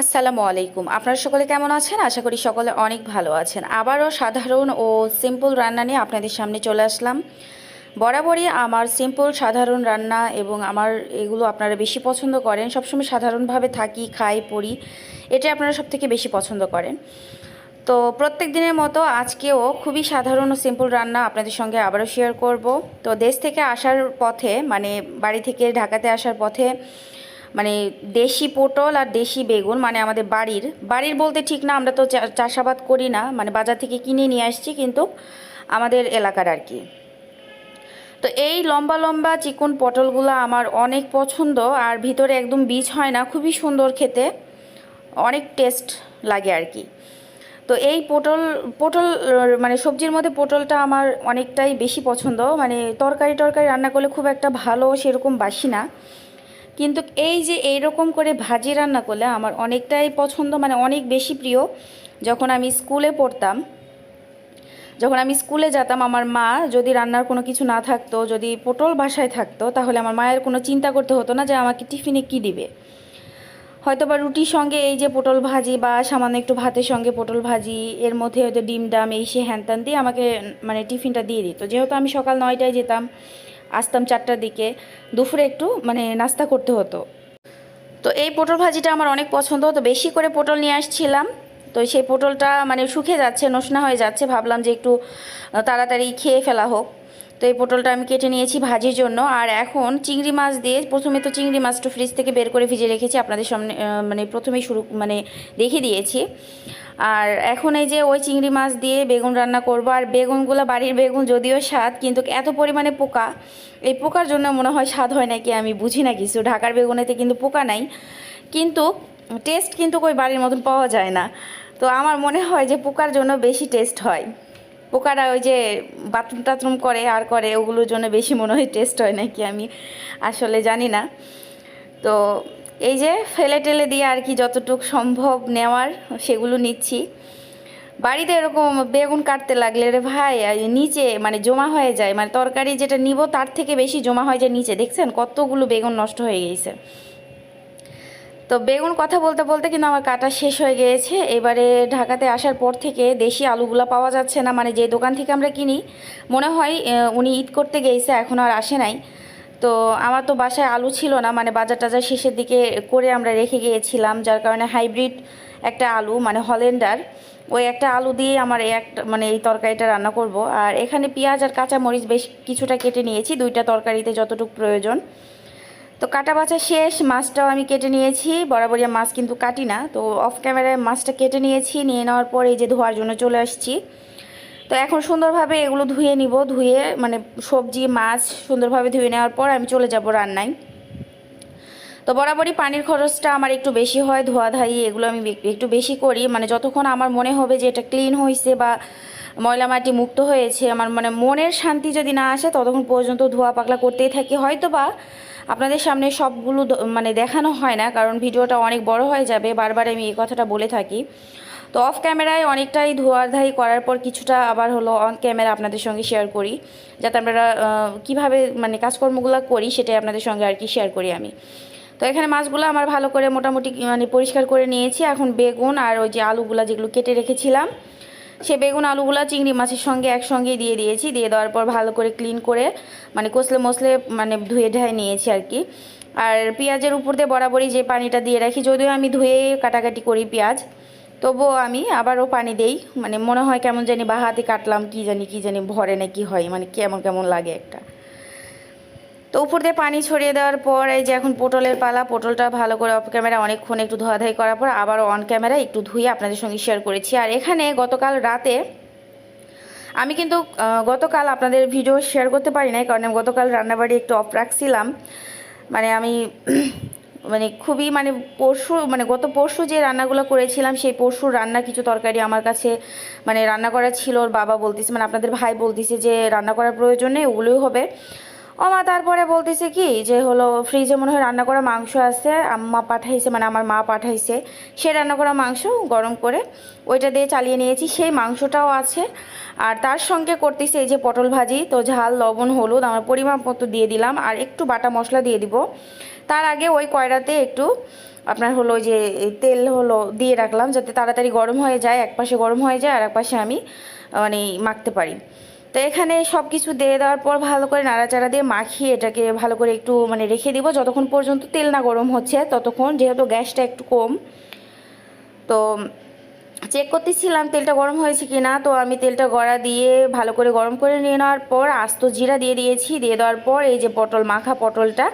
আসসালামু আলাইকুম। আপনারা সকলে কেমন আছেন? আশা করি সকলে অনেক ভালো আছেন। আবারও সাধারণ ও সিম্পল রান্না নিয়ে আপনাদের সামনে চলে আসলাম। বরাবরই আমার সিম্পল সাধারণ রান্না এবং আমার এগুলো আপনারা বেশি পছন্দ করেন। সবসময় সাধারণভাবে থাকি, খাই, পড়ি। এটা আপনারা সব থেকে বেশি পছন্দ করেন। তো প্রত্যেক দিনের মতো আজকেও খুবই সাধারণ ও সিম্পল রান্না আপনাদের সঙ্গে আবারও শেয়ার করব। তো দেশ থেকে আসার পথে মানে বাড়ি থেকে ঢাকাতে আসার পথে মানে দেশি পটল আর দেশি বেগুন মানে আমাদের বাড়ির বাড়ির বলতে ঠিক না, আমরা তো চাষাবাদ করি না মানে বাজার থেকে কিনে নিয়ে আসছি কিন্তু আমাদের এলাকার আর কি। তো এই লম্বা লম্বা চিকন পটলগুলো আমার অনেক পছন্দ, আর ভিতরে একদম বীজ হয় না, খুবই সুন্দর খেতে, অনেক টেস্ট লাগে আর কি। তো এই পটল পটল মানে সবজির মধ্যে পটলটা আমার অনেকটাই বেশি পছন্দ মানে তরকারি টরকারি রান্না করলে খুব একটা ভালো সেরকম বাসি না। কিন্তু এই যে এইরকম করে ভাজি রান্না করলে আমার অনেকটাই পছন্দ মানে অনেক বেশি প্রিয়। যখন আমি স্কুলে পড়তাম, যখন আমি স্কুলে যেতাম, আমার মা যদি রান্নার কোনো কিছু না থাকতো, যদি পটল বাসায় থাকতো, তাহলে আমার মায়ের কোনো চিন্তা করতে হতো না যে আমাকে টিফিনে কি দিবে। হয়তো বা রুটির সঙ্গে এই যে পটল ভাজি বা সামান্য একটু ভাতের সঙ্গে পটল ভাজি, এর মধ্যে হয়তো ডিম, ডাম, এই সে হ্যান দিয়ে আমাকে মানে টিফিনটা দিয়ে দিত। যেহেতু আমি সকাল নয়টায় যেতাম আসতাম চারটার দিকে, দুপুরে একটু মানে নাস্তা করতে হতো। তো এই পটল ভাজিটা আমার অনেক পছন্দ তো বেশি করে পটল নিয়ে আসছিলাম। তো সেই পটলটা মানে শুকিয়ে যাচ্ছে, নসনা হয়ে যাচ্ছে, ভাবলাম যে একটু তাড়াতাড়ি খেয়ে ফেলা হোক। তো এই পটলটা আমি কেটে নিয়েছি ভাজির জন্য। আর এখন চিংড়ি মাছ দিয়ে প্রথমে তো চিংড়ি মাছটা ফ্রিজ থেকে বের করে ভিজে রেখেছি, আপনাদের সামনে মানে প্রথমেই শুরু মানে দেখিয়ে দিয়েছি। আর এখন এই যে ওই চিংড়ি মাছ দিয়ে বেগুন রান্না করব, আর বেগুনগুলো বাড়ির বেগুন যদিও স্বাদ, কিন্তু এত পরিমাণে পোকা, এই পোকার জন্য মনে হয় স্বাদ হয় নাকি আমি বুঝি না কিছু, ঢাকার বেগুনেতে কিন্তু পোকা নাই। কিন্তু টেস্ট কিন্তু ওই বাড়ির মতন পাওয়া যায় না। তো আমার মনে হয় যে পোকার জন্য বেশি টেস্ট হয়। পোকারা ওই যে বাথরুম টাথরুম করে, আর করে, ওগুলোর জন্য বেশি মনে হয় টেস্ট হয় নাকি আমি আসলে জানি না। তো এই যে ফেলে টেলে দিয়ে আর কি যতটুকু সম্ভব নেওয়ার সেগুলো নিচ্ছি। বাড়িতে এরকম বেগুন কাটতে লাগলে রে ভাই নিচে মানে জমা হয়ে যায় মানে তরকারি যেটা নিব তার থেকে বেশি জমা হয়ে যায় নিচে। দেখছেন কতগুলো বেগুন নষ্ট হয়ে গেছে। তো বেগুন কথা বলতে বলতে কিন্তু আমার কাটা শেষ হয়ে গিয়েছে। এবারে ঢাকাতে আসার পর থেকে দেশি আলুগুলো পাওয়া যাচ্ছে না মানে যে দোকান থেকে আমরা কিনি, মনে হয় উনি ঈদ করতে গিয়েছে, এখন আর আসে নাই। তো আমার তো বাসায় আলু ছিল না মানে বাজার টাজার শেষের দিকে করে আমরা রেখে গিয়েছিলাম, যার কারণে হাইব্রিড একটা আলু মানে হলেন্ডার। ওই একটা আলু দিয়ে আমার এই একটা মানে এই তরকারিটা রান্না করব। আর এখানে পেঁয়াজ আর কাঁচা মরিচ বেশ কিছুটা কেটে নিয়েছি, দুইটা তরকারিতে যতটুকু প্রয়োজন। তো কাটা বাছা শেষ, মাছটাও আমি কেটে নিয়েছি। বরাবরই মাছ কিন্তু কাটি না। তো অফ ক্যামেরায় মাছটা কেটে নিয়েছি, নিয়ে নেওয়ার পর এই যে ধোয়ার জন্য চলে আসছি। তো এখন সুন্দরভাবে এগুলো ধুয়ে নিব, ধুয়ে মানে সবজি, মাছ সুন্দরভাবে ধুয়ে নেওয়ার পর আমি চলে যাব রান্নায়। তো বরাবরই পানির খরচটা আমার একটু বেশি হয় ধোয়া ধাই এগুলো আমি একটু বেশি করি। মানে যতক্ষণ আমার মনে হবে যে এটা ক্লিন হয়েছে বা ময়লা মাটি মুক্ত হয়েছে, আমার মানে মনের শান্তি যদি না আসে, ততক্ষণ পর্যন্ত ধোয়া পাকলা করতেই থাকি। হয়তো বা আপনাদের সামনে সবগুলো মানে দেখানো হয় না কারণ ভিডিওটা অনেক বড় হয়ে যাবে বারবার আমি এই কথাটা বলে থাকি। তো অফ ক্যামেরায় অনেকটাই ধোয়াধাই করার পর কিছুটা আবার হলো অন ক্যামেরা আপনাদের সঙ্গে শেয়ার করি যাতে আহ, কীভাবে মানে কাজকর্মগুলো করি সেটাই আপনাদের সঙ্গে আর কি শেয়ার করি আমি। তো এখানে মাছগুলো আমার ভালো করে মোটামুটি মানে পরিষ্কার করে নিয়েছি এখন বেগুন আর ওই যে আলুগুলো যেগুলো কেটে রেখেছিলাম সে বেগুন আলুগুলো চিংড়ি মাছের সঙ্গে একসঙ্গে দিয়ে দিয়েছি। দিয়ে দেওয়ার পর ভালো করে ক্লিন করে মানে কষলে মশলে মানে ধুয়ে ঢায়ে নিয়েছি আর কি। আর পেঁয়াজের উপর দিয়ে বরাবরই যে পানিটা দিয়ে রাখি, যদিও আমি ধুয়ে কাটাকাটি করি পেঁয়াজ, তবুও আমি আবারও পানি দেই। মানে মনে হয় কেমন জানি বা হাতে কাটলাম, কি জানি কি জানি ভরে না কি হয় মানে কেমন কেমন লাগে একটা। তো উপর দিয়ে পানি ছড়িয়ে দেওয়ার পর এই যে এখন পটলের পালা, পটলটা ভালো করে অফ ক্যামেরা অনেকক্ষণ একটু ধোয়াধাই করার পর আবার অন ক্যামেরা একটু ধুয়ে আপনাদের সঙ্গে শেয়ার করেছি। আর এখানে গতকাল রাতে আমি কিন্তু গতকাল আপনাদের ভিডিও শেয়ার করতে পারি নাই কারণ আমি গতকাল রান্নাবাড়ি একটু অফ রাখছিলাম। মানে আমি মানে খুবই মানে পরশু মানে গত পরশু যে রান্নাগুলো করেছিলাম, সেই পরশুর রান্না কিছু তরকারি আমার কাছে মানে রান্না করা ছিল। ওর বাবা বলতেছে মানে আপনাদের ভাই বলতেছে যে রান্না করার প্রয়োজন ওগুলোই হবে। ও মা, তারপরে বলতেছে কি যে হলো ফ্রিজে মনে হয় রান্না করা মাংস আছে, আম্মা পাঠাইছে মানে আমার মা পাঠাইছে। সে রান্না করা মাংস গরম করে ওইটা দিয়ে চালিয়ে নিয়েছি, সেই মাংসটাও আছে। আর তার সঙ্গে করতেছে এই যে পটল ভাজি, তো ঝাল, লবণ, হলুদ, আমার পরিমাপ মতো দিয়ে দিলাম, আর একটু বাটা মশলা দিয়ে দিব। তার আগে ওই কয়রাতে একটু আপনার হলো যে তেল হলো দিয়ে রাখলাম, যাতে তাড়াতাড়ি গরম হয়ে যায় এক পাশে গরম হয়ে যায় আর এক পাশে আমি মানে মাখতে পারি। তো এখানে সব কিছু দিয়ে দেওয়ার পর ভালো করে নাড়াচাড়া দিয়ে মাখিয়ে এটাকে ভালো করে একটু মানে রেখে দিব। যতক্ষণ পর্যন্ত তেল না গরম হচ্ছে, ততক্ষণ যেহেতু গ্যাসটা একটু কম। তো চেক করতেছিলাম তেলটা গরম হয়েছে কি না তো আমি তেলটা গড়া দিয়ে ভালো করে গরম করে নিয়ে নেওয়ার পর আস্ত জিরা দিয়ে দিয়েছি। দিয়ে দেওয়ার পর এই যে পটল, মাখা পটলটা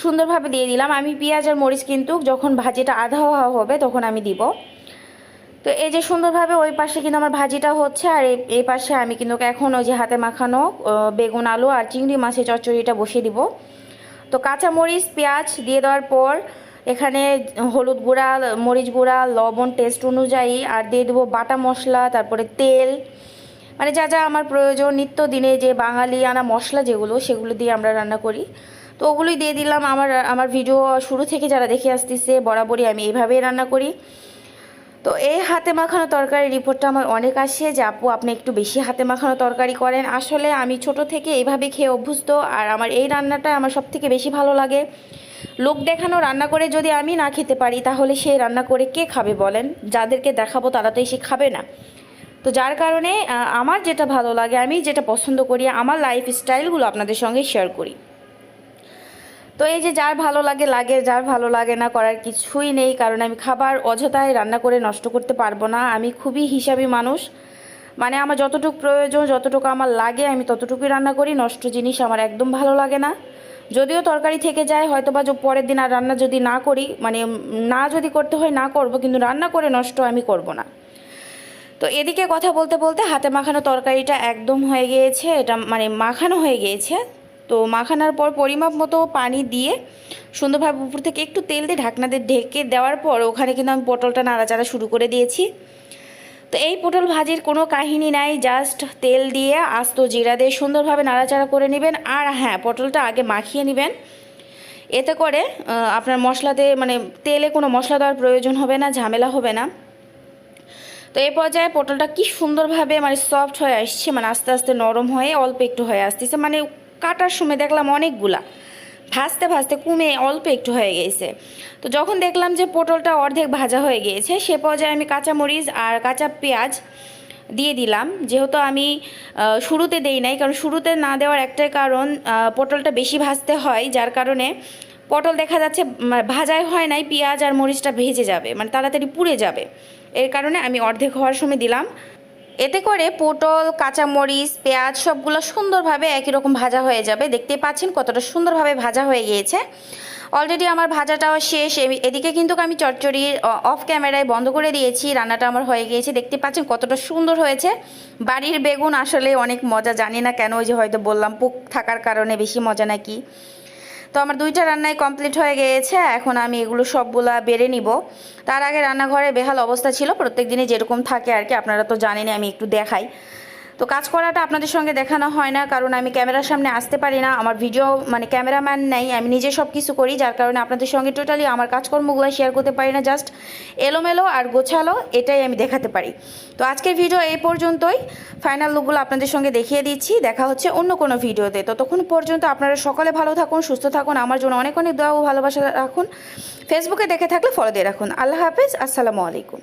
সুন্দরভাবে দিয়ে দিলাম। আমি পেঁয়াজ আর মরিচ কিন্তু যখন ভাজিটা আধা হওয়া হবে তখন আমি দিব। তো এই যে সুন্দরভাবে ওই পাশে কিন্তু আমার ভাজিটা হচ্ছে, আর এই- পাশে আমি কিন্তু এখন ওই যে হাতে মাখানো বেগুন আলু আর চিংড়ি মাছের চচ্চড়িটা বসিয়ে দিব। তো কাঁচা মরিচ পেঁয়াজ দিয়ে দেওয়ার পর এখানে হলুদ গুঁড়া, মরিচ গুঁড়া, লবণ টেস্ট অনুযায়ী, আর দিয়ে দেবো বাটা মশলা, তারপরে তেল। মানে যা যা আমার প্রয়োজন নিত্য দিনে যে বাঙালি আনা মশলা যেগুলো, সেগুলো দিয়ে আমরা রান্না করি। তো ওগুলোই দিয়ে দিলাম। আমার আমার ভিডিও শুরু থেকে যারা দেখে আসতেছে, বরাবরই আমি এইভাবেই রান্না করি। তো এই হাতে মাখানো তরকারি রিপোর্টটা আমার অনেক আসে যে, আপু, আপনি একটু বেশি হাতে মাখানো তরকারি করেন। আসলে আমি ছোট থেকে এইভাবে খেয়ে অভ্যস্ত, আর আমার এই রান্নাটা আমার সব থেকে বেশি ভালো লাগে। লোক দেখানো রান্না করে যদি আমি না খেতে পারি, তাহলে সেই রান্না করে কে খাবে বলেন? যাদেরকে দেখাবো তারা তো এসে খাবে না। তো যার কারণে আমার যেটা ভালো লাগে, আমি যেটা পছন্দ করি, আমার লাইফ স্টাইলগুলো আপনাদের সঙ্গে শেয়ার করি। তো এই যে যার ভালো লাগে লাগে, যার ভালো লাগে না করার কিছুই নেই, কারণ আমি খাবার অযথায় রান্না করে নষ্ট করতে পারব না। আমি খুবই হিসাবি মানুষ। মানে আমার যতটুকু প্রয়োজন, যতটুকু আমার লাগে, আমি ততটুকুই রান্না করি। নষ্ট জিনিস আমার একদম ভালো লাগে না। যদিও তরকারি থেকে যায় হয়তো বা পরের দিন আর রান্না যদি না করি মানে না যদি করতে হয়, না করব, কিন্তু রান্না করে নষ্ট আমি করব না। তো এদিকে কথা বলতে বলতে হাতে মাখানো তরকারিটা একদম হয়ে গিয়েছে। এটা মানে মাখানো হয়ে গিয়েছে। তো মাখানোর পর পরিমাপ মতো পানি দিয়ে সুন্দরভাবে উপর থেকে একটু তেল দিয়ে ঢাকনা দিয়ে ঢেকে দেওয়ার পর ওখানে কিন্তু আমি পটলটা নাড়াচাড়া শুরু করে দিয়েছি। তো এই পটল ভাজির কোনো কাহিনী নাই জাস্ট তেল দিয়ে আস্ত জিরা দিয়ে সুন্দরভাবে নাড়াচাড়া করে নেবেন আর হ্যাঁ পটলটা আগে মাখিয়ে নেবেন। এতে করে আপনার মশলাতে মানে তেলে কোনো মশলা দেওয়ার প্রয়োজন হবে না, ঝামেলা হবে না। তো এই পর্যায়ে পটলটা কি সুন্দরভাবে মানে সফট হয়ে আসছে মানে আস্তে আস্তে নরম হয়ে অল্প একটু হয়ে আসতেছে মানে কাটার সময় দেখলাম অনেকগুলা। ভাজতে ভাজতে কমে অল্প একটু হয়ে গেছে। তো যখন দেখলাম যে পটলটা অর্ধেক ভাজা হয়ে গিয়েছে সে পর্যায়ে আমি কাঁচা মরিচ আর কাঁচা পেঁয়াজ দিয়ে দিলাম। যেহেতু আমি শুরুতে দেই নাই, কারণ শুরুতে না দেওয়ার একটাই কারণ পটলটা বেশি ভাজতে হয়, যার কারণে পটল দেখা যাচ্ছে ভাজাই হয় নাই, পেঁয়াজ আর মরিচটা ভেজে যাবে মানে তাড়াতাড়ি পুড়ে যাবে। এর কারণে আমি অর্ধেক হওয়ার সময় দিলাম। এতে করে পটল, কাঁচামরিচ, পেঁয়াজ সবগুলো সুন্দরভাবে একই রকম ভাজা হয়ে যাবে। দেখতে পাচ্ছেন কতটা সুন্দরভাবে ভাজা হয়ে গিয়েছে। অলরেডি আমার ভাজাটাও শেষ। এদিকে কিন্তু আমি চচ্চড়ি অফ ক্যামেরায় বন্ধ করে দিয়েছি। রান্নাটা আমার হয়ে গিয়েছে। দেখতে পাচ্ছেন কতটা সুন্দর হয়েছে। বাড়ির বেগুন আসলে অনেক মজা। জানি না কেন ওই যে হয়তো বললাম, পোক থাকার কারণে বেশি মজা নাকি। তো আমার দুইটা রান্নাই কমপ্লিট হয়ে গিয়েছে, এখন আমি এগুলো সবগুলা বেড়ে নিব। তার আগে রান্নাঘরে বেহাল অবস্থা ছিল প্রত্যেক দিনই যেরকম থাকে আর কি, আপনারা তো জানেনই, আমি একটু দেখাই। তো কাজ করাটা আপনাদের সঙ্গে দেখানো হয় না, কারণ আমি ক্যামেরার সামনে আসতে পারি না, আমার ভিডিও মানে ক্যামেরাম্যান নেই, আমি নিজে সব কিছু করি, যার কারণে আপনাদের সঙ্গে টোটালি আমার কাজকর্মগুলো শেয়ার করতে পারি না জাস্ট এলোমেলো আর গোছালো, এটাই আমি দেখাতে পারি। তো আজকের ভিডিও এই পর্যন্তই ফাইনাল লুকগুলো আপনাদের সঙ্গে দেখিয়ে দিচ্ছি, দেখা হচ্ছে অন্য কোনো ভিডিওতে ততক্ষণ পর্যন্ত আপনারা সকলে ভালো থাকুন, সুস্থ থাকুন, আমার জন্য অনেক অনেক দোয়া ও ভালোবাসা রাখুন। ফেসবুকে দেখে থাকলে ফলো দিয়ে রাখুন। আল্লাহ হাফেজ, আসসালামু আলাইকুম।